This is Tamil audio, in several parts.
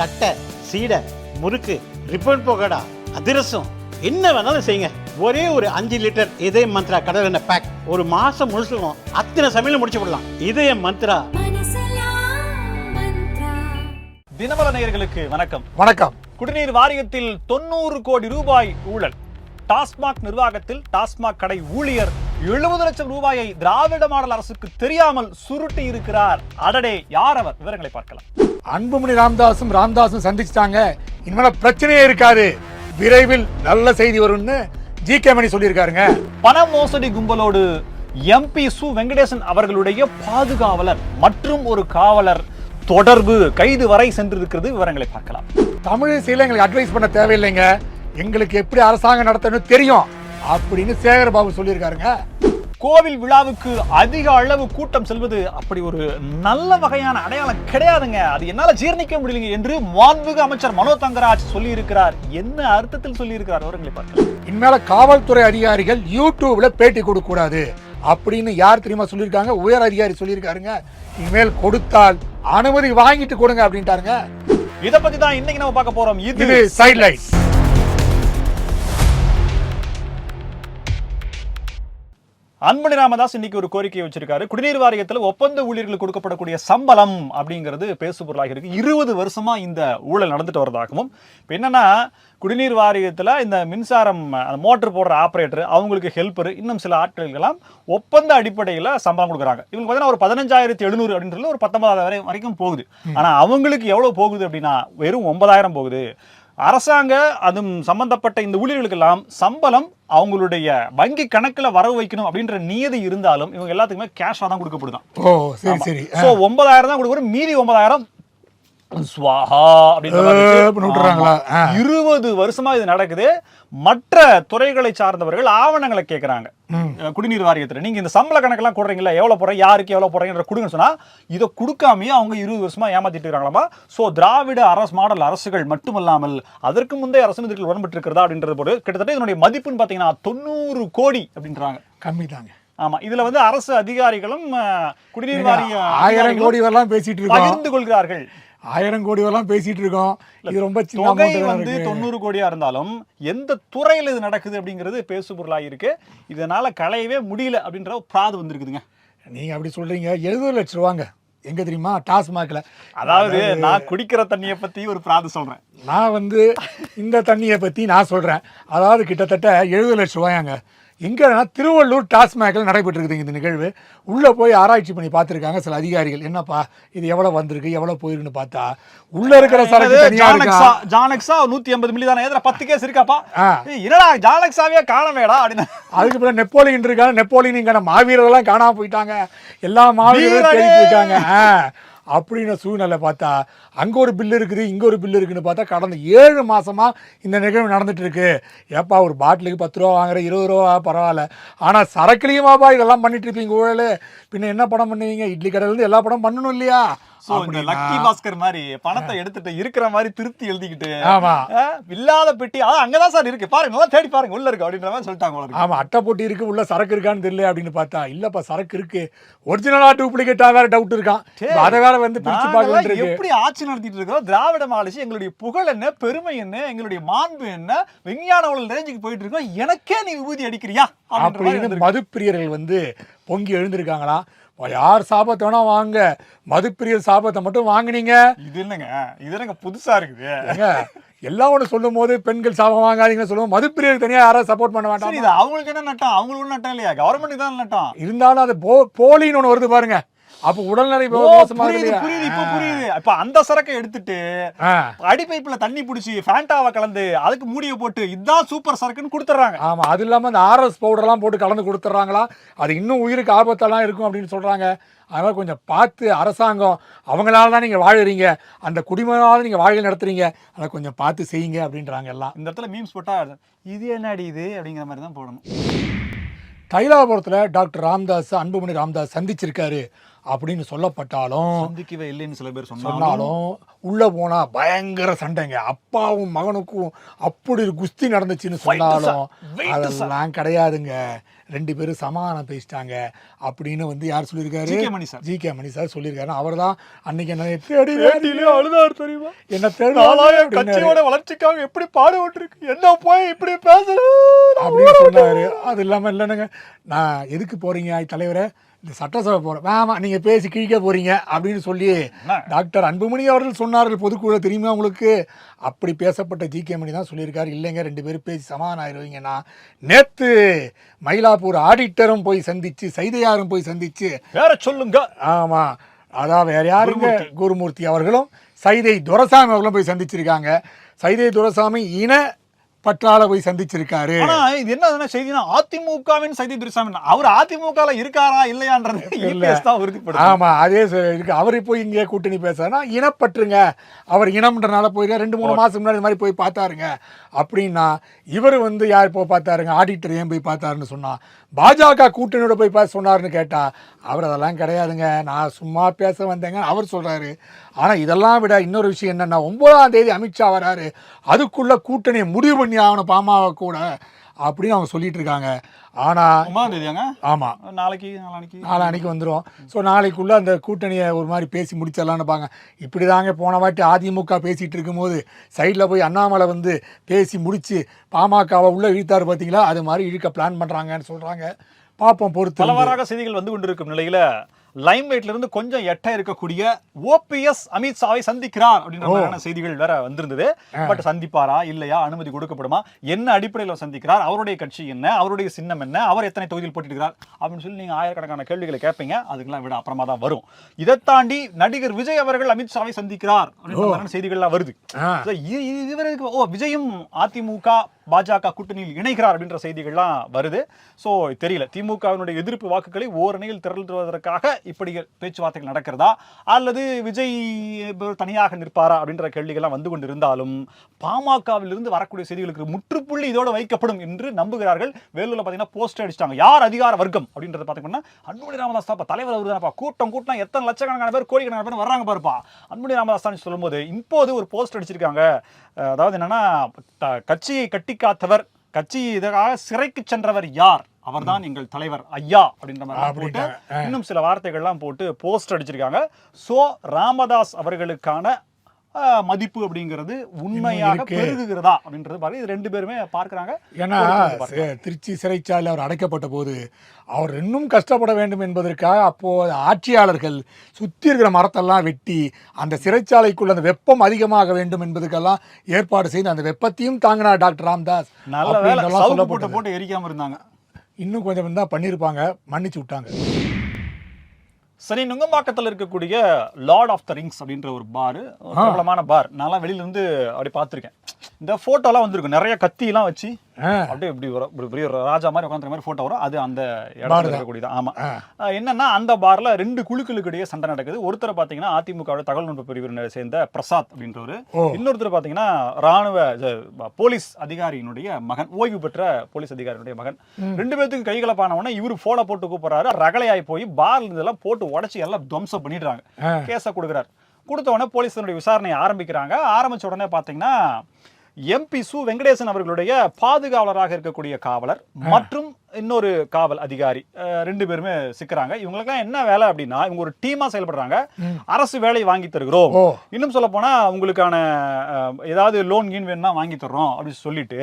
தட்டை சீடை முறுக்கு ரிப்பன் போகடா அதிரசம் என்ன வேணாலும் செய்யுங்க. ஒரே ஒரு அஞ்சு லிட்டர் இதய மந்த்ரா கடல் எண்ணெய் பேக் ஒரு மாசம் முழுசுக்கும் அத்தனை சமையல் முடிச்சு விடலாம் இதய மந்த்ரா. தினமல நேயர்களுக்கு வணக்கம். வணக்கம். குடிநீர் வாரியத்தில் தொண்ணூறு கோடி ரூபாய் ஊழல். டாஸ்மாக் நிர்வாகத்தில் டாஸ்மாக் கடை ஊழியர் எழுபது லட்சம் ரூபாயை திராவிட மாடல் அரசுக்கு தெரியாமல் சுருட்டி இருக்கிறார். அடடே யார் அவர்? விவரங்களை பார்க்கலாம். அன்புமணி ராமதாஸும் ராமதாஸும் சந்திச்சிட்டாங்க. இனிமேல பிரச்சனையே இருக்காது. விரைவில் நல்ல செய்தி வரும்னு ஜி கே மணி சொல்லியிருக்காருங்க. பண மோசடி கும்பலோடு எம்பி சு வெங்கடேசன் அவர்களுடைய பாதுகாவலர் மற்றும் ஒரு காவலர் தொடர்பு கைது வரை சென்றிருக்கிறது. விவரங்களை பார்க்கலாம். தமிழிசையில் எங்களுக்கு அட்வைஸ் பண்ண தேவையில்லைங்க. எங்களுக்கு எப்படி அரசாங்கம் நடத்தணும்னு தெரியும். அப்படின்னு சேகரபாபு சொல்லியிருக்காருங்க. கோவில் விழாவுக்கு அதிக அளவு கூட்டம் செல்வது அப்படி ஒரு நல்ல வகையான அடையாளம் கிடையாதுங்க. அது என்னால ஜீர்ணிக்க முடியலைங்க என்று மாண்புமிகு அமைச்சர் மனோ தங்கராஜ் சொல்லி இருக்கிறார் என்ன அர்த்தத்தில் சொல்லி இருக்கிறார் விவரங்களை பார்க்கலாம் இனிமேல காவல்துறை அதிகாரிகள் யூடியூப்ல பேட்டி கொடுக்க கூடாது அப்படின்னு யார் தெரியுமா சொல்லியிருக்காங்க? உயர் அதிகாரி சொல்லியிருக்காருங்க. இனிமேல் கொடுத்தால் அனுமதி வாங்கிட்டு கொடுங்க அப்படின்ட்டாருங்க. இத பத்தி தான் இன்னைக்கு நம்ம பார்க்க போறோம். இது இது அன்பணி ராமதாஸ் இன்னைக்கு ஒரு கோரிக்கையை வச்சிருக்காரு. குடிநீர் வாரியத்தில் ஒப்பந்த ஊழியர்களுக்கு கொடுக்கப்படக்கூடிய சம்பளம் அப்படிங்கிறது பேசு பொருளாக இருக்கு. இருபது வருஷமா இந்த ஊழல் நடந்துட்டு வரதாகவும் இப்போ என்னன்னா குடிநீர் வாரியத்தில் இந்த மின்சாரம் மோட்டர் போடுற ஆப்ரேட்டர் அவங்களுக்கு ஹெல்ப்பர் இன்னும் சில ஆட்களுக்கெல்லாம் ஒப்பந்த அடிப்படையில் சம்பளம் கொடுக்குறாங்க. இவங்க பார்த்தீங்கன்னா ஒரு பதினஞ்சாயிரத்தி எழுநூறு அப்படின்றது ஒரு பத்தொன்பதாயிரம் வரை வரைக்கும் போகுது. ஆனால் அவங்களுக்கு எவ்வளோ போகுது அப்படின்னா வெறும் ஒன்பதாயிரம் போகுது. அரசாங்க அதுவும் சம்பந்தப்பட்ட இந்த ஊழியர்களுக்கெல்லாம் சம்பளம் அவங்களுடைய வங்கி கணக்குல வரவு வைக்கணும் அப்படின்ற நியதி இருந்தாலும் இவங்க எல்லாத்துக்குமே கேஷா தான் கொடுக்கப்படுதான். ஓ சரி சரி. ஒன்பதாயிரம் தான் கொடுக்குறோம் மீதி ஒன்பதாயிரம் ஸ்வாஹா. அப்படின்னு. இருபது வருஷமா இது நடக்குது. மற்ற துறைகளை சார்ந்தவர்கள் ஆவணங்களை கேட்கறாங்க குடிநீர் வாரியத்துல. நீங்க இந்த சம்பள கணக்கெல்லாம் கொடுறீங்களா எவ்வளவு போறீங்க யாருக்கு எவ்வளவு போறீங்கன்ற கொடுங்கன்னு சொன்னா இதை கொடுக்காமயே அவங்க இருபது வருஷமா ஏமாத்திட்டு இருக்காங்களாமா? சோ திராவிட அரசு மாடல் அரசுகள் மட்டுமல்லாமல் அதற்கு முந்தைய அரசு இதற்கு உடன்பட்டு இருக்கிறதா அப்படின்றது போது கிட்டத்தட்ட இதனுடைய மதிப்புன்னு பாத்தீங்கன்னா தொண்ணூறு கோடி அப்படின்றாங்க. கம்மி தாங்க ஆமா. இதுல வந்து அரசு அதிகாரிகளும் குடிநீர் வாரிய ஆயிரம் கோடி வரலாம் பேசிட்டு பகிர்ந்து கொள்கிறார்கள். ஆயிரம் கோடி வரலாம் பேசிட்டு இருக்கோம். இது ரொம்ப சின்ன தொகை வந்து. தொண்ணூறு கோடியா இருந்தாலும் எந்த துறையில இது நடக்குது அப்படிங்கிறது பேசு பொருளாக இருக்கு. இதனால களையவே முடியல அப்படின்ற பிராது வந்திருக்குதுங்க. நீங்க அப்படி சொல்றீங்க. எழுபது லட்சம் ரூபாங்க. எங்க தெரியுமா? டாஸ்மாக்ல. அதாவது நான் குடிக்கிற தண்ணியை பத்தி ஒரு பிராது சொல்றேன். நான் வந்து இந்த தண்ணியை பத்தி நான் சொல்றேன். அதாவது கிட்டத்தட்ட எழுபது லட்சம் ரூபாயாங்க. எங்கன்னா திருவள்ளூர் டாஸ்மாக்ல நடைபெற்று இருக்குது இந்த நிகழ்வு. உள்ள போய் ஆராய்ச்சி பண்ணி பார்த்திருக்காங்க சில அதிகாரிகள். என்னப்பா இது எவ்வளவு வந்திருக்கு எவ்வளவு போயிருக்குன்னு பார்த்தா உள்ள இருக்கிற சரக்கு ஜானக்ஸா ஜானக்ஸா நூத்தி எண்பது மில்லி தானே? எதிர பத்து கேஸ் இருக்காப்பா? என்னடா ஜானக்ஸாவே காணவேடா அப்படின்னு. அதுக்கு பிறகு நெப்போலியன் இருக்காங்க நெப்போலியன் இங்க மாவீரர்கள்லாம் காணாம போயிட்டாங்க. எல்லா இருக்காங்க. ஆ, அப்படின்னு சூழ்நிலை பார்த்தா அங்க ஒரு பில் இருக்குது இங்க ஒரு பில் இருக்குன்னு பார்த்தா கடந்த ஏழு மாசமா இந்த நிகழ்வு நடந்துட்டு இருக்கு ஏப்பா ஒரு பாட்டிலுக்கு பத்து ரூபா வாங்குற இருபது ரூபா பரவாயில்ல. ஆனா சரக்குலையுமாப்பா இதெல்லாம் பண்ணிட்டு இருப்பீங்க ஊழல் பின்ன என்ன படம் பண்ணுவீங்க? இட்லி கடையில இருந்து எல்லா படம் பண்ணணும் இல்லையா? லக்கி பாஸ்கர் மாதிரி பணத்தை எடுத்துட்டு இருக்கிற மாதிரி திருத்தி எழுதிக்கிட்டு ஆமா. இல்லாத பெட்டி. அதான் அங்கதான் சார் இருக்கு. பாருங்க நல்லா தேடி பாருங்க உள்ள இருக்கு அப்படின்ற மாதிரி சொல்லிட்டாங்க. ஆமா அட்டை போட்டி இருக்கு உள்ள சரக்கு இருக்கான்னு தெரியல அப்படின்னு பார்த்தா இல்லப்பா சரக்கு இருக்கு. ஒரிஜினலா டூப்ளிகேட்டா வேற டவுட் இருக்கான். அதை வேற வந்து பிரிச்சு பார்க்க நாங்கெல்லாம் வேண்டியிருக்கு. எப்படி ஆட்சி நடத்திட்டு இருக்கோம். திராவிட மாடலிசி எங்களுடைய புகழ் என்ன பெருமை என்ன எங்களுடைய மாண்பு என்ன விஞ்ஞான உலக ரேஞ்சுக்கு போயிட்டு இருக்கோம். எனக்கே நீ விபூதி அடிக்கிறியா? அப்படின்னு. மதுப்பிரியர்கள் வந்து பொங்கி எழுந்திருக்காங்களாம் யார் சாபத்தை வேணா வாங்க. மதுப்பிரியர் சாபத்தை மட்டும் வாங்குனீங்க. இது என்னங்க? இது என்னங்க புதுசா இருக்குது? எல்லாம் ஒன்று சொல்லும் போது பெண்கள் சாபம் வாங்காதீங்கன்னு சொல்லுவோம் மதுப்பிரியருக்கு தனியா யாரும் சப்போர்ட் பண்ண மாட்டாங்க இது அவங்களுக்கு என்ன நட்டம்? அவங்களுக்கு நட்டம் இல்லையா? கவர்மெண்ட் தான் நட்டம். இருந்தாலும் அது போ போலின்னு ஒன்று வருது பாருங்க. அப்போ உடல்நிலை புரியுது இப்ப புரியுது. இப்ப அந்த சரக்கை எடுத்துட்டு ஆ. அடிப்பைப்புல தண்ணி புடிச்சு ஃபேண்டாவை கலந்து அதுக்கு மூடிய போட்டு இதுதான் சூப்பர் சரக்குன்னு கொடுத்துறாங்க. ஆமா அது இல்லாம அந்த ஆர்எஸ் பவுடர்லாம் போட்டு கலந்து கொடுத்துட்றாங்களா அது இன்னும் உயிருக்கு ஆபத்தெல்லாம் இருக்கும் அப்படின்னு சொல்றாங்க. அதனால கொஞ்சம் பார்த்து அரசாங்கம் அவங்களால தான் நீங்க வாழுறீங்க. அந்த குடிமகனால நீங்க வாழ்க்கை நடத்துறீங்க. அதை கொஞ்சம் பார்த்து செய்யுங்க அப்படின்றாங்க எல்லாம். இந்த இடத்துல மீம்ஸ் போட்டா இது என்னடி இது அப்படிங்கிற மாதிரி தான் போடணும். தைலாபுரத்தில் டாக்டர் ராம்தாஸ் அன்புமணி ராம்தாஸ் சந்திச்சிருக்காரு. அப்படின்னு சொல்லப்பட்டாலும் சந்திக்கவே இல்லைன்னு சில பேர் சொன்னாலும். உள்ள போனா பயங்கர சண்டைங்க. அப்பாவும் மகனுக்கும் அப்படி குஸ்தி நடந்துச்சுன்னு சொன்னாலும். அதெல்லாம் கிடையாதுங்க. ரெண்டு பேரும் சமாதானம் பேசிட்டாங்க அப்படின்னு வந்து யார் சொல்லியிருக்காரு. Mani sir. G K Mani sir சொல்லியிருக்காரு. அவர் தான் அன்னைக்கு என்ன தேடி தேடி அழுதாரு தெரியுமா? என்ன தேடி. கட்சியோட வளர்ச்சிக்காக எப்படி பாடுபட்டு இருக்கு என்ன போய் இப்படி பேசுறது? அப்படின்னு சொன்னாரு. அது இல்லாம இல்லைனுங்க. நான் எதுக்கு போறீங்க தலைவரே? இந்த சட்டசபை போறேன் ஆமா நீங்க பேசி கிழிக்க போறீங்க அப்படின்னு சொல்லி? டாக்டர் அன்புமணி அவர்கள் சொன்னார்கள் பொதுக்குழு தெரியுமா உங்களுக்கு? அப்படி பேசப்பட்ட ஜி கே மணி தான் சொல்லியிருக்காரு. இல்லைங்க ரெண்டு பேரும் பேசி சமாதானம் ஆயிடுவீங்கன்னா நேத்து மயிலாப்பூர் ஆடிட்டரும் போய் சந்திச்சு சைதையாரும் போய் சந்திச்சு. வேற சொல்லுங்க. ஆமா. அதான் வேற யாருங்க? குருமூர்த்தி அவர்களும் சைதை துரசாமி அவர்களும் போய் சந்திச்சிருக்காங்க. சைதை துரசாமி இன பற்றால போய் சந்திச்சிருக்காரு. ஆனா இது என்ன செய்தினா அதிமுகவின் செய்தி துரைசாமி அவர் அதிமுகல இருக்காரா இல்லையான்றது இபிஎஸ் தான் உறுதிப்படுத்தும் ஆமா அதே இருக்கு அவர் போய் இங்கே கூட்டணி பேசுறா இனப்பற்றுங்க அவர் இனம்ன்றனால போயிருக்க ரெண்டு மூணு மாசம் முன்னாடி மாதிரி போய் பார்த்தாருங்க. அப்படின்னா இவர் வந்து யார் போய் பார்த்தாருங்க? ஆடிட்டர் ஏன் போய் பார்த்தாருன்னு சொன்னா பாஜக கூட்டணியோட போய் பேச சொன்னாருன்னு கேட்டால் அவர் அதெல்லாம் கிடையாதுங்க. நான் சும்மா பேச வந்தேங்க. அவர் சொல்கிறாரு ஆனால் இதெல்லாம் விட இன்னொரு விஷயம் என்னென்னா ஒம்பதாம் தேதி அமித்ஷா வராரு. அதுக்குள்ளே கூட்டணியை முடிவு பண்ணி ஆகணும் பாமாவை கூட. அப்படின்னு அவங்க சொல்லிட்டு இருக்காங்க ஆனா ஒன்பதாம் தேதியாங்க ஆமா. நாளைக்கு நாளானைக்கு நாளான்னைக்கு வந்துடும் ஸோ நாளைக்குள்ளே அந்த கூட்டணியை ஒரு மாதிரி பேசி முடிச்சிடலான்னு பாங்க. இப்படி தாங்க போன வாட்டி அதிமுக பேசிகிட்டு இருக்கும்போது சைடில் போய் அண்ணாமலை வந்து பேசி முடிச்சு பாமகவை உள்ளே இழுத்தாரு பார்த்தீங்களா அது மாதிரி இழுக்க பிளான் பண்ணுறாங்கன்னு சொல்கிறாங்க பார்ப்போம் பொறுத்து. பலவாறாக செய்திகள் வந்து கொண்டிருக்கும் நிலையில லைம் வெயிட்ல இருந்து கொஞ்சம் எட்ட இருக்கக்கூடிய ஓபிஎஸ் அமித்ஷாவை சந்திக்கிறார் அப்படின்ற மாதிரியான செய்திகள் வேற வந்திருந்தது. பட் சந்திப்பாரா இல்லையா அனுமதி கொடுக்கப்படுமா என்ன அடிப்படையில் சந்திக்கிறார் அவருடைய கட்சி என்ன அவருடைய சின்னம் என்ன அவர் எத்தனை தொகுதியில் போட்டிருக்கிறார் அப்படின்னு சொல்லி நீங்க ஆயிரக்கணக்கான கேள்விகளை கேட்பீங்க. அதுக்கெல்லாம் விட அப்புறமா தான் வரும். இதை தாண்டி நடிகர் விஜய் அவர்கள் அமித்ஷாவை சந்திக்கிறார் அப்படின்ற மாதிரியான செய்திகள்லாம் வருது. இவருக்கு ஓ விஜயும் அதிமுக பாஜக கூட்டணியில் இணைகிறார் அப்படின்ற செய்திகள்லாம் வருது. ஸோ தெரியல. திமுகவினுடைய எதிர்ப்பு வாக்குகளை ஓரணியில் திரள்வதற்காக இப்படி பேச்சுவார்த்தைகள் நடக்கிறதா? அல்லது விஜய் தனியாக நிற்பாரா அப்படின்ற கேள்விகள்லாம் வந்து கொண்டிருந்தாலும் பாமகவிலிருந்து வரக்கூடிய செய்திகளுக்கு முற்றுப்புள்ளி இதோடு வைக்கப்படும் என்று நம்புகிறார்கள். வேலூரில் பார்த்தீங்கன்னா போஸ்டர் அடிச்சிட்டாங்க. யார் அதிகார வர்க்கம் அப்படின்றத பார்த்தீங்கன்னா அன்புமணி ராமதாஸ் தான் தலைவர் அவர் தானப்பா. கூட்டம் கூட்டம் எத்தனை லட்சக்கணக்கான பேர் கோடிக்கணக்கான பேர் வர்றாங்க பாருப்பா. அன்புமணி ராமதாஸ் தான் சொல்லும்போது இப்போது ஒரு போஸ்ட் அடிச்சிருக்காங்க. அதாவது என்னன்னா த- கட்சியை கட்டி காத்தவர் கட்சி இதற்காக சிறைக்கு சென்றவர் யார் அவர்தான் எங்கள் தலைவர் ஐயா அப்படின்ற மாதிரி போட்டு. இன்னும் சில வார்த்தைகள்லாம் போட்டு போஸ்ட் அடிச்சிருக்காங்க சோ ராமதாஸ் அவர்களுக்கான மதிப்பு அப்படிங்கிறது உண்மையாக. பெருகுகிறதா அப்படின்றது பாருங்க. இது ரெண்டு பேருமே பார்க்கறாங்க. ஏன்னா திருச்சி சிறைச்சாலையில் அவர் அடைக்கப்பட்ட போது அவர் இன்னும் கஷ்டப்பட வேண்டும் என்பதற்காக அப்போ ஆட்சியாளர்கள் சுற்றி இருக்கிற மரத்தெல்லாம் வெட்டி அந்த சிறைச்சாலைக்குள்ள அந்த வெப்பம் அதிகமாக வேண்டும் என்பதற்கெல்லாம் ஏற்பாடு செய்து அந்த வெப்பத்தையும் தாங்கினார் டாக்டர் ராம்தாஸ் நல்ல போட்டு போட்டு எரிக்காம இருந்தாங்க. இன்னும் கொஞ்சம் தான் பண்ணியிருப்பாங்க மன்னிச்சு விட்டாங்க. சரி நுங்கம்பாக்கத்தில் இருக்கக்கூடிய லார்ட் ஆஃப் த ரிங்ஸ் அப்படின்ற ஒரு பார் பிரபலமான பார் நான்லாம் வெளியில இருந்து அப்படி பார்த்துருக்கேன். இந்த போட்டோலாம் வந்திருக்கும். நிறைய கத்திலாம் வச்சு. அப்படியே இப்படி வரும் இப்படி பெரிய ராஜா மாதிரி உட்காந்துற மாதிரி போட்டோ வரும். அது அந்த இடத்துல. இருக்கக்கூடியது. ஆமா. ஆ. அஹ் என்னன்னா அந்த பார்ல ரெண்டு குழுக்களுக்கு இடையே சண்டை நடக்குது. ஒருத்தர் பாத்தீங்கன்னா அதிமுகவோட தகவல் நுட்ப பிரிவினர் சேர்ந்த பிரசாத் அப்படின்றவர். இன்னொருத்தர் பாத்தீங்கன்னா ராணுவ போலீஸ் அதிகாரியினுடைய மகன் ஓய்வு பெற்ற போலீஸ் அதிகாரியினுடைய மகன். ரெண்டு பேத்துக்கு கைகலப்பான உடனே இவரு போனை போட்டு கூப்பிடுறாரு. ரகலையாய் போய் பார்ல இருந்தெல்லாம் போட்டு உடைச்சு எல்லாம் துவம்சம் பண்ணிடுறாங்க. கேஸை கொடுக்குறாரு. கொடுத்த உடனே போலீஸினுடைய விசாரணையை ஆரம்பிக்கிறாங்க. ஆரம்பிச்ச உடனே பாத்தீங்கன்னா எம்பி சு வெங்கடேசன் அவர்களுடைய பாதுகாவலராக இருக்கக்கூடிய காவலர் மற்றும் இன்னொரு காவல் அதிகாரி ரெண்டு பேருமே சிக்கிறாங்க. இவங்களுக்கெல்லாம் என்ன வேலை அப்படின்னா இவங்க ஒரு டீமா செயல்படுறாங்க. அரசு வேலை வாங்கி தருகிறோம். இன்னும் சொல்ல போனா உங்களுக்கான ஏதாவது லோன் கீன் வேணும்னா வாங்கி தர்றோம் அப்படின்னு சொல்லிட்டு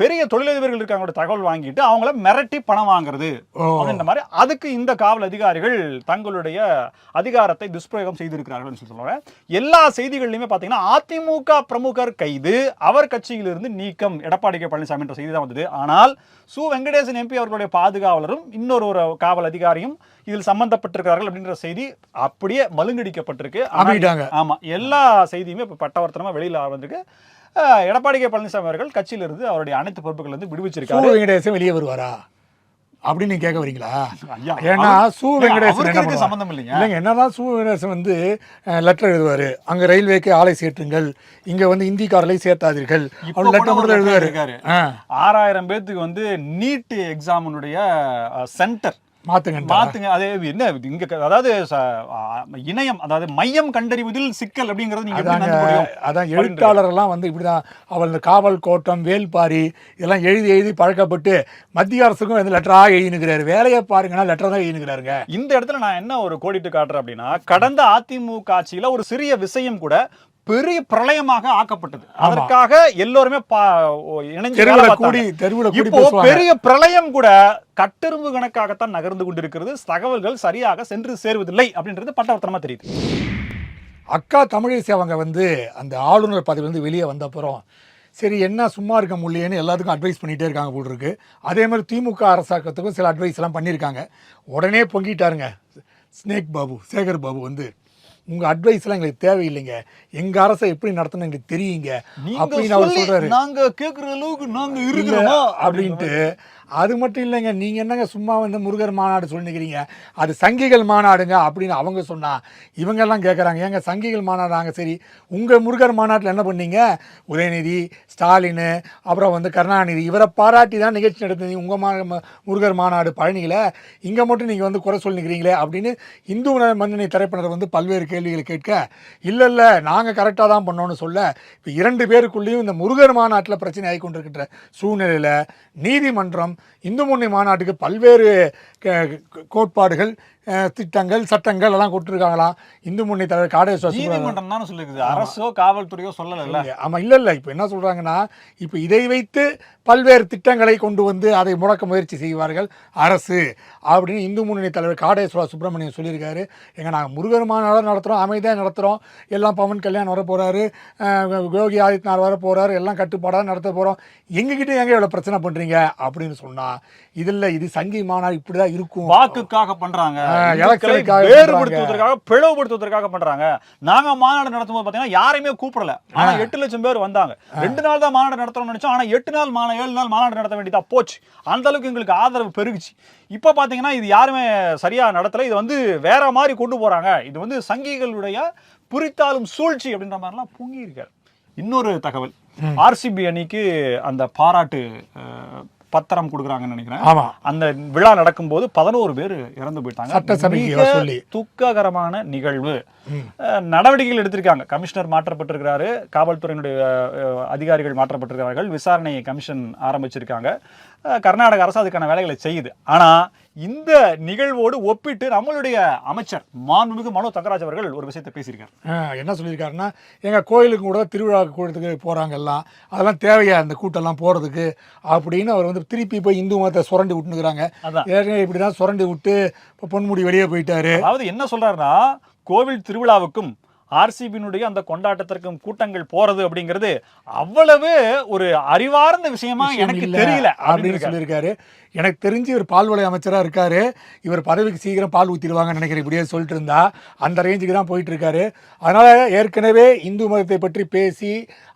பெரிய தொழிலதிபர்கள் இருக்காங்களோட தகவல் வாங்கிட்டு அவங்கள மிரட்டி பணம் வாங்குறது. அப்படின்ற மாதிரி அதுக்கு இந்த காவல் அதிகாரிகள் தங்களுடைய அதிகாரத்தை துஷ்பிரயோகம் செய்திருக்கிறார்கள் சொல்லி சொல்லுவாங்க எல்லா செய்திகள்லையுமே பார்த்தீங்கன்னா அதிமுக பிரமுகர் கைது அவர் கட்சியிலிருந்து நீக்கம் எடப்பாடி கே பழனிசாமி என்ற செய்தி தான் வந்தது. ஆனால் சு. வெங்கடேசன் எம்பி அவர்களுடைய பாதுகாவலரும் இன்னொரு ஒரு காவல் அதிகாரியும் இதில் சம்பந்தப்பட்டிருக்கிறார்கள் அப்படின்ற செய்தி அப்படியே மழுங்கடிக்கப்பட்டிருக்கு. ஆமா எல்லா செய்தியுமே இப்போ பட்டவர்த்தனமா வெளியில வந்திருக்கு. எடப்பாடி கே பழனிசாமி அவர்கள் கட்சியிலிருந்து அவருடைய அனைத்து பொறுப்புகள் சூ விடுவிச்சிருக்காரு. வெங்கடேசன் வெளியே வருவாரா? அப்படின்னு நீங்க கேட்க வரீங்களா? ஏன்னா சூ வெங்கடேசன்? சம்பந்தம் இல்லைங்க. இல்லைங்க என்னதான் சூ வெங்கடேசன் வந்து லெட்டர் எழுதுவாரு. அங்க ரயில்வேக்கு ஆளை சேர்த்துங்கள். இங்க வந்து இந்திக்காரர்களை சேர்த்தாதீர்கள். இப்போ அவர் லெட்டர் மட்டும் எழுதுவாரு. ஆறாயிரம் பேத்துக்கு வந்து நீட் எக்ஸாமினுடைய சென்டர் மாத்துங்க மாத்துங்க. அது என்ன? இங்க அதாவது இணையம் அதாவது மையம் கண்டறிவதில் சிக்கல் அப்படிங்கிறது நீங்க அதான் எழுத்தாளரெல்லாம் வந்து இப்படிதான். அவள் இந்த காவல் கோட்டம் வேல்பாரி இதெல்லாம் எழுதி எழுதி பழக்கப்பட்டு மத்திய அரசுக்கும் வந்து லெட்டராக எழுதினுக்கிறாரு. வேலையை பாருங்கன்னா லெட்டர் தான் எழுதினுக்கிறாருங்க. இந்த இடத்துல நான் என்ன ஒரு கோடிட்டு காட்டுறேன் அப்படின்னா கடந்த அதிமுக ஆட்சியில ஒரு சிறிய விஷயம் கூட பெரிய பிரளயமாக ஆக்கப்பட்டது. அதற்காக எல்லோருமே இணைஞ்சு இப்போ பெரிய பிரளயம் கூட கட்டெரும்பு கணக்காகத்தான் நகர்ந்து கொண்டிருக்கிறது. தகவல்கள் சரியாக சென்று சேருவதில்லை அப்படின்றது பட்டவர்த்தனமா தெரியுது. அக்கா தமிழிசை அவங்க வந்து அந்த ஆளுநர் பதவி வந்து வெளியே வந்த அப்புறம் சரி என்ன சும்மா இருக்க முடியலன்னு எல்லாத்துக்கும் அட்வைஸ் பண்ணிகிட்டே இருக்காங்க போல் இருக்கு. அதே மாதிரி திமுக அரசாங்கத்துக்கும் சில அட்வைஸ் எல்லாம் பண்ணியிருக்காங்க. உடனே பொங்கிட்டாருங்க. ஸ்னேக் பாபு சேகர் பாபு வந்து உங்கள் அட்வைஸ்லாம் எங்களுக்கு தேவையில்லைங்க. எங்கள் அரசை எப்படி நடத்தணும் எங்களுக்கு தெரியுங்க. அப்படின்னு அவர் சொல்கிறாரு நாங்க கேக்குற அளவுக்கு நாங்க இல்ல இருக்கிறோமா? அப்படின்ட்டு அது மட்டும் இல்லைங்க நீங்கள் என்னங்க சும்மா வந்து முருகர் மாநாடு சொல்லிக்கிறீங்க அது சங்கிகள் மாநாடுங்க அப்படின்னு அவங்க சொன்னால் இவங்கெல்லாம் கேட்குறாங்க ஏங்க சங்கிகள் மாநாடாங்க சரி. உங்கள் முருகர் மாநாட்டில் என்ன பண்ணீங்க? உதயநிதி ஸ்டாலின் அப்புறம் வந்து கருணாநிதி இவரை பாராட்டி தான் நிகழ்ச்சி நடத்துனீங்க உங்கள் மா முருகர் மாநாடு பழனியில். இங்கே மட்டும் நீங்கள் வந்து குறை சொல்லிக்கிறீங்களே அப்படின்னு இந்து மன்னனை திரைப்படத்தை வந்து பல்வேறு கேள்விகளை கேட்க இல்லை இல்லை நாங்கள் கரெக்டாக தான் பண்ணோன்னு சொல்ல இப்போ இரண்டு பேருக்குள்ளேயும் இந்த முருகர் மாநாட்டில் பிரச்சனை ஆகி கொண்டிருக்கின்ற சூழ்நிலையில் நீதிமன்றம் இந்து முன்னணி மாநாட்டுக்கு பல்வேறு கோட்பாடுகள் திட்டங்கள் சட்டங்கள் எல்லாம் கொடுத்துருக்காங்களாம் இந்து முன்னணி தலைவர் காடேஸ்வர சுப்ரமணியன் நீதிமன்றம் தானே சொல்லிருக்குது. அரசோ காவல்துறையோ சொல்லல ஆமாம் இல்லை இல்லை. இப்போ என்ன சொல்கிறாங்கன்னா இப்போ இதை வைத்து பல்வேறு திட்டங்களை கொண்டு வந்து அதை முடக்க முயற்சி செய்வார்கள் அரசு அப்படின்னு இந்து முன்னணி தலைவர் காடேஸ்வர சுப்பிரமணியன் சொல்லியிருக்காரு. எங்க நாங்கள் முருகர் மாநாடு நடத்துகிறோம் அமைதியாக நடத்துகிறோம் எல்லாம் பவன் கல்யாண் வர போகிறாரு யோகி ஆதித்யநாத் வர போகிறாரு எல்லாம் கட்டுப்பாடாக நடத்த போகிறோம் எங்ககிட்ட எங்க இவ்வளோ பிரச்சனை பண்ணுறீங்க அப்படின்னு சொன்னால் இதில் இது சங்கி மாநாடு இப்படி தான் இருக்கும். வாக்குக்காக பண்றாங்க. வேறுபடுத்துவதற்காக பிளவுபடுத்துவதற்காக பண்றாங்க. நாங்க மாநாடு நடத்தும் போது பாத்தீங்கன்னா யாரையுமே கூப்பிடல. ஆனா எட்டு லட்சம் பேர் வந்தாங்க. ரெண்டு நாள் தான் மாநாடு நடத்தணும்னு நினைச்சோம். ஆனா எட்டு நாள் மாநாடு ஏழு நாள் மாநாடு நடத்த வேண்டியதா போச்சு. அந்த அளவுக்கு எங்களுக்கு ஆதரவு பெருகுச்சு. இப்ப பாத்தீங்கன்னா இது யாருமே சரியா நடத்தல. இது வந்து வேற மாதிரி கொண்டு போறாங்க. இது வந்து சங்கிகளுடைய புரித்தாலும் சூழ்ச்சி அப்படின்ற மாதிரிலாம் பொங்கி இருக்காரு இன்னொரு தகவல். ஆர்சிபி அணிக்கு அந்த பாராட்டு பத்திரம் கொடுக்குறாங்கன்னு நினைக்கிறேன். ஆமாம் அந்த விழா நடக்கும்போது பதினோரு பேர் இறந்து போயிட்டாங்க. சட்டசபைக்கு சொல்லி. துக்ககரமான நிகழ்வு. நடவடிக்கைகள் எடுத்திருக்காங்க. கமிஷனர் மாற்றப்பட்டிருக்கிறாரு. காவல்துறையினுடைய அதிகாரிகள் மாற்றப்பட்டிருக்கிறார்கள். விசாரணை கமிஷன் ஆரம்பிச்சிருக்காங்க. கர்நாடக அரசு அதுக்கான வேலைகளை செய்யுது. ஆனா இந்த நிகழ்வோடு ஒப்பிட்டு நம்மளுடைய அமைச்சர் மாண்புமிகு மனோ தங்கராஜ் அவர்கள் ஒரு விஷயத்தை பேசியிருக்காரு. என்ன சொல்லியிருக்காருன்னா எங்கள் கோயிலுக்கு கூட திருவிழா கூட்டத்துக்கு போகிறாங்க எல்லாம் அதெல்லாம் தேவையா இந்த கூட்டம்லாம் போகிறதுக்கு அப்படின்னு அவர் வந்து திருப்பி போய் இந்து மதத்தை சுரண்டி விட்டுனுக்குறாங்க. ஏற்கனவே இப்படி தான் சுரண்டி விட்டு இப்போ பொன்முடி வெளியே போயிட்டாரு. அதாவது என்ன சொல்றாருன்னா கோவில் திருவிழாவுக்கும் ஆர்சிபியினுடைய அந்த கொண்டாட்டத்திற்கும் கூட்டங்கள் போறது அப்படிங்கிறது அவ்வளவு ஒரு அறிவார்ந்த விஷயமா எனக்கு தெரியல அப்படின்னு சொல்லியிருக்காரு. எனக்கு தெரிஞ்சு இவர் பால்வளை அமைச்சராக இருக்காரு. இவர் பதவிக்கு சீக்கிரம் பால் ஊற்றிடுவாங்கன்னு நினைக்கிறேன். இப்படியே சொல்லிட்டு இருந்தா அந்த ரேஞ்சுக்கு தான் போயிட்டு இருக்காரு அதனால ஏற்கனவே இந்து மதத்தை பற்றி பேசி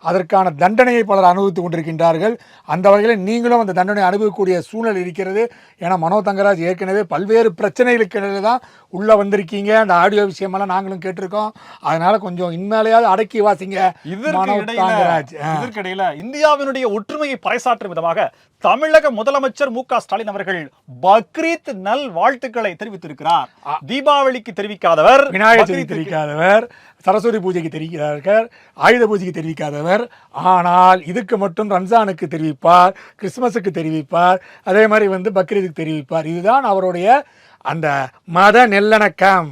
அதற்கான தண்டனையை பலர் அனுபவித்து கொண்டிருக்கின்றார்கள். அந்த வகையில் நீங்களும் அந்த தண்டனை அனுபவிக்கக்கூடிய சூழல் இருக்கிறது. ஏன்னா மனோ தங்கராஜ் ஏற்கனவே பல்வேறு பிரச்சனைகளுக்கு இடையில தான் உள்ளே வந்திருக்கீங்க. அந்த ஆடியோ விஷயமெல்லாம் நாங்களும் கேட்டிருக்கோம். அதனால கொஞ்சம் இன்மேலையாவது அடக்கி வாசிங்க. இதற்கிடையில இந்தியாவினுடைய ஒற்றுமையை பறைசாற்றும் விதமாக தமிழக முதலமைச்சர் மு க ஸ்டாலின் அவர்கள் பக்ரீத் நல் வாழ்த்துக்களை தெரிவித்திருக்கிறார். தீபாவளிக்கு தெரிவிக்காதவர் விநாயகர் சதுர்த்தி தெரிவிக்காதவர் சரஸ்வதி பூஜைக்கு தெரிவிக்கிறார்கள் ஆயுத பூஜைக்கு தெரிவிக்காதவர். ஆனால் இதுக்கு மட்டும் ரம்ஜானுக்கு தெரிவிப்பார் கிறிஸ்மஸுக்கு தெரிவிப்பார் அதே மாதிரி வந்து பக்ரீதுக்கு தெரிவிப்பார். இதுதான் அவருடைய அந்த மத நெல்லணக்கம்.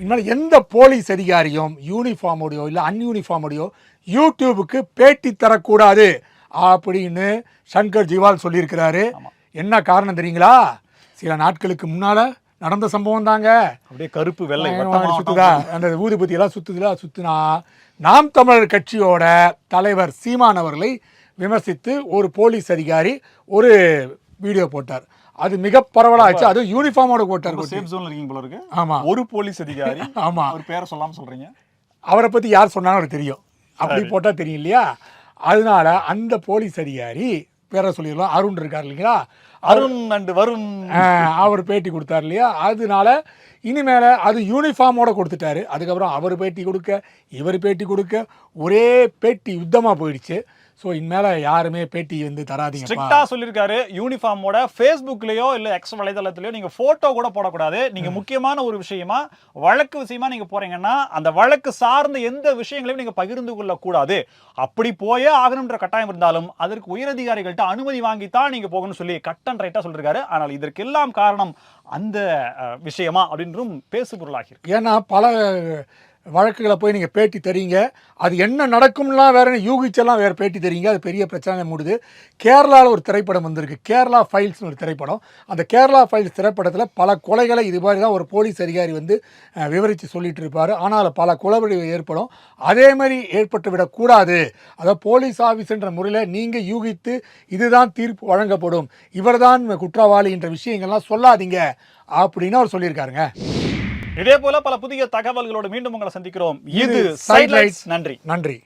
இனிமேல் எந்த போலீஸ் அதிகாரியும் யூனிஃபார்மோடையோ இல்லை அன்யூனிஃபார்மோடையோ யூடியூபுக்கு பேட்டி தரக்கூடாது. அப்படின்னு சங்கர் ஜிவால் சொல்லியிருக்கிறாரு. என்ன காரணம் தெரியுங்களா? சில நாட்களுக்கு முன்னால நடந்த சம்பவம் தாங்க. அப்படியே கருப்பு வெள்ளை சுத்துதா? அந்த ஊதுபத்தி எல்லாம் சுத்துதுல சுத்துனா நாம் தமிழர் கட்சியோட தலைவர் சீமான் அவர்களை விமர்சித்து ஒரு போலீஸ் அதிகாரி ஒரு வீடியோ போட்டார். அது மிக பரவலாச்சு அது யூனிஃபார்மோட போட்டார் சேஃப் ஜோன்ல இருக்கீங்க போல இருக்கு. ஆமா. ஒரு போலீஸ் அதிகாரி ஆமா. அவர் பேரை சொல்லாம சொல்றீங்க. அவரை பத்தி யார் சொன்னாலும் அவருக்கு தெரியும். அப்படி போட்டா தெரியும் இல்லையா? அதனால அந்த போலீஸ் அதிகாரி பேரை சொல்லிடலாம். அருண் இருக்கார் இல்லைங்களா? அருண் அண்டு வருண். அவர் பேட்டி கொடுத்தார் இல்லையா? அதனால இனிமேல அது யூனிஃபார்மோட கொடுத்துட்டாரு. அதுக்கப்புறம் அவர் பேட்டி கொடுக்க இவர் பேட்டி கொடுக்க ஒரே பேட்டி யுத்தமாக போயிடுச்சு. ஸோ இனிமேல யாருமே பேட்டி வந்து தராதீங்கப்பா. ஸ்ட்ரிக்டா சொல்லியிருக்காரு யூனிஃபார்மோட ஃபேஸ்புக்லயோ இல்ல எக்ஸ் வலைதளத்திலயோ நீங்க போட்டோ கூட போடக்கூடாது. நீங்க முக்கியமான ஒரு விஷயமா வழக்கு விஷயமா நீங்க போறீங்கன்னா அந்த வழக்கு சார்ந்த எந்த விஷயங்களையும் நீங்க பகிர்ந்து கொள்ள கூடாது அப்படி போயே ஆகணும்ன்ற கட்டாயம் இருந்தாலும் அதற்கு உயரதிகாரிகள்ட்ட அனுமதி வாங்கித்தான் நீங்க போகணும்னு சொல்லி கட்டன் ரைட்டா சொல்லிருக்காரு. ஆனால் இதற்கெல்லாம் காரணம் அந்த விஷயமா அப்படின்றும் பேசு பொருளாகி இருக்கு. ஏன்னா பல வழக்குகளை போய் நீங்கள் பேட்டி தெரியுங்க. அது என்ன நடக்கும்லாம் வேற யூகிச்செல்லாம் வேறு பேட்டி தெரியுங்க. அது பெரிய பிரச்சனை மூடுது. கேரளாவில் ஒரு திரைப்படம் வந்திருக்கு. கேரளா ஃபைல்ஸ்னு ஒரு திரைப்படம். அந்த கேரளா ஃபைல்ஸ் திரைப்படத்தில் பல கொலைகளை இது மாதிரி தான் ஒரு போலீஸ் அதிகாரி வந்து விவரித்து சொல்லிட்டு இருப்பார். ஆனால் பல குலவழிவு ஏற்படும். அதே மாதிரி ஏற்பட்டு விடக்கூடாது. அதாவது போலீஸ் ஆஃபீஸர்ன்ற முறையில் நீங்கள் யூகித்து இதுதான் தீர்ப்பு வழங்கப்படும். இவர்தான் குற்றவாளி என்ற விஷயங்கள்லாம் சொல்லாதீங்க. அப்படின்னு அவர் சொல்லியிருக்காருங்க. இதே போல பல புதிய தகவல்களோடு மீண்டும் உங்களை சந்திக்கிறோம். இது இது சைட்லைட்ஸ். நன்றி. நன்றி.